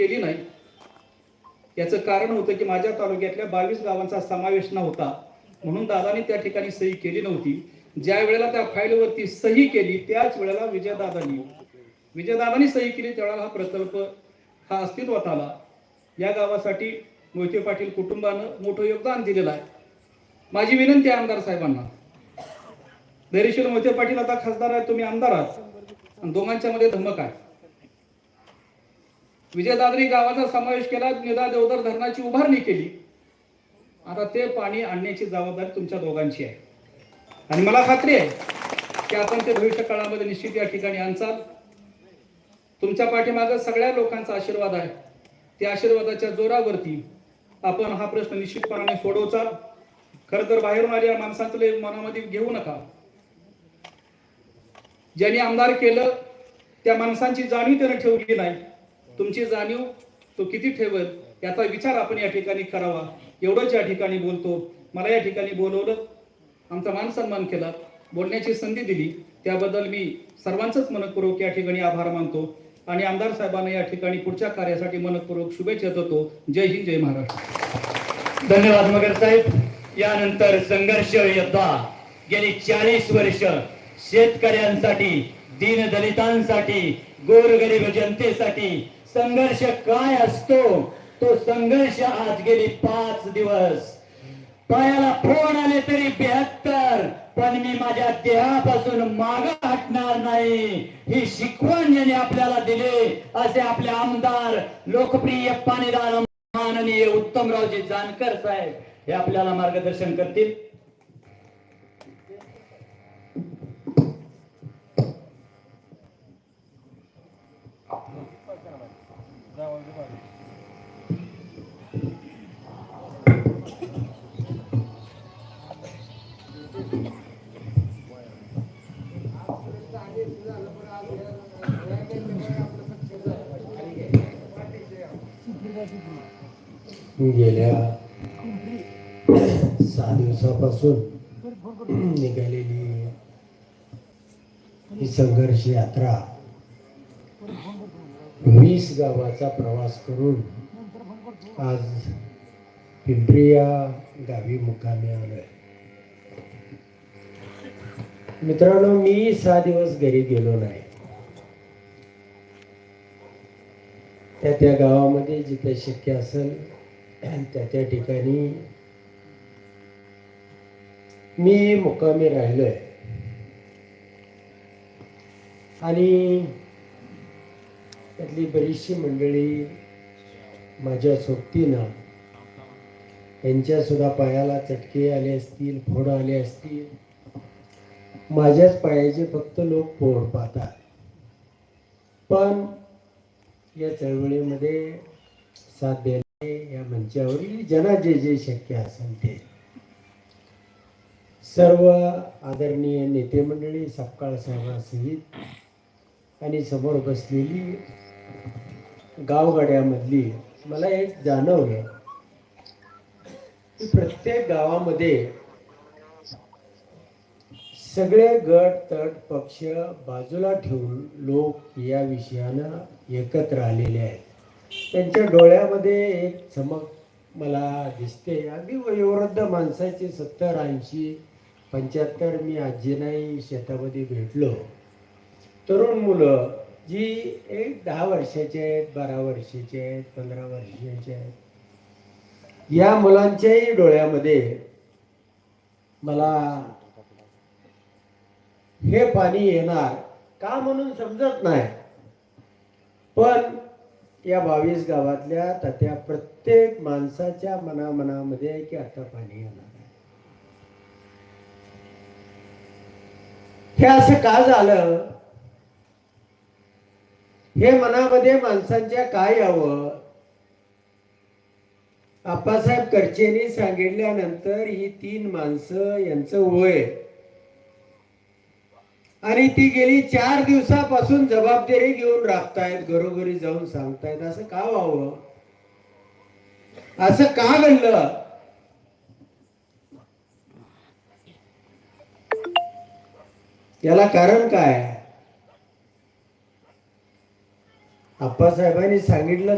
केली नाही. याचं कारण होतं की माझ्या तालुक्यातल्या बावीस गावांचा समावेश नव्हता. म्हणून दादानी त्या ठिकाणी सही केली नव्हती. ज्या वेळेला त्या फाईलवरती सही केली त्याच वेळेला विजयदादानी विजयदादानी सही केली त्यावेळेला हा प्रकल्प हा अस्तित्वात आला. या गावासाठी मोहिते पाटील कुटुंबानं मोठं योगदान दिलेलं आहे. माझी विनंती आहे आमदार साहेबांना. धैर्यशील मोहिते पाटील आता खासदार आहे तुम्ही आमदार आहात. आणि दोघांच्या मध्ये धमक आहे. विजयदादरी गावाचा समावेश केला निदा देवदर धरणाची उभारणी केली. आता ते पाणी आणण्याची जबाबदारी तुमच्या दोघांची आहे. आणि मला खात्री आहे की आपण ते भविष्य काळामध्ये निश्चित या ठिकाणी आणचाल. तुमच्या पाठीमागं सगळ्या लोकांचा आशीर्वाद आहे. त्या आशीर्वादाच्या जोरावरती आपण हा प्रश्न निश्चितपणाने सोडवचा खर तर बाहेरून आलेल्या माणसांचं मनामध्ये घेऊ नका. ज्यांनी आमदार केलं त्या माणसांची जाणीव त्यानं ठेवली नाही. तुमची जाणीव तो किती ठेवल याचा विचार आपण या ठिकाणी करावा. एवढंच या ठिकाणी बोलतो मला या ठिकाणी बोलवलं आमचा मान सन्मान केला बोलण्याची संधी दिली त्याबद्दल मी सर्वांचंच मनपूर्वक या ठिकाणी आभार मानतो आणि आमदार साहेबांना या ठिकाणी पुढच्या कार्यासाठी मनपूर्वक शुभेच्छा देतो. जय हिंद जय महाराष्ट्र. धन्यवाद मगर साहेब. यानंतर संघर्ष योद्धा गेली चाळीस वर्ष शेतकऱ्यांसाठी दीनदलितांसाठी गोरगरीब जनतेसाठी संघर्ष काय असतो? तो संघर्ष आज गेली पाच दिवस. पायाला फोन आले तरी बेहत्तर पण मी माझ्या देहापासून माग हटणार नाही. ही शिकवण ज्याने आपल्याला दिले. असे आपले आमदार लोकप्रिय पाणीदार माननीय उत्तमरावजी जानकर साहेब हे आपल्याला मार्गदर्शन करतील. गेल्या सहा दिवसापासून निघालेली ही संघर्ष यात्रा वीस गावाचा प्रवास करून आज पिंपरी या गावी मुक्कामी आलोय. मित्रांनो मी सहा दिवस घरी गेलो नाही. त्या त्या गावामध्ये जिथे शक्य असेल त्या त्या ठिकाणी मी मुक्कामी राहिलोय. आणि त्यातली बरीचशी मंडळी माझ्या सोबतीनं यांच्या सुद्धा पायाला चटके आले असतील फोड आले असतील. माझ्याच पायाचे फक्त लोक फोड पाहतात. पण या चळवळीमध्ये साथ द्यायला या मंचावरील ज्यांना जे जे शक्य असेल ते. सर्व आदरणीय नेते मंडळी सपकाळ साहेबांसहित आणि समोर बसलेली गावगाड्यामधली मला एक जाणवलं की प्रत्येक गावामध्ये सगळे गट तट पक्ष बाजूला ठेवून लोक या विषयानं एकत्र आलेले आहेत. त्यांच्या डोळ्यामध्ये एक चमक मला दिसते. अगदी वयोवृद्ध माणसाचे सत्तर ऐंशी पंच्याहत्तर मी आजीनाही शेतामध्ये भेटलो. तरुण मुलं जी एक दहा वर्षाचे आहेत बारा वर्षाचे आहेत पंधरा वर्षाचे आहेत या मुलांच्याही डोळ्यामध्ये मला हे पाणी येणार का म्हणून समजत नाही. पण या बावीस गावातल्या त्या प्रत्येक माणसाच्या मनामनामध्ये आहे की आता पाणी येणार हे असं का झालं? हे मनामध्ये माणसांच्या काय यावं? आप्पासाहेब करचेनी सांगितल्यानंतर ही तीन माणसं यांचं वय आणि ती गेली चार दिवसापासून जबाबदारी घेऊन राबतायत घरोघरी जाऊन सांगतायत. असं का व्हावं? असं का घडलं याला कारण काय? आप्पासाहेबांनी सांगितलं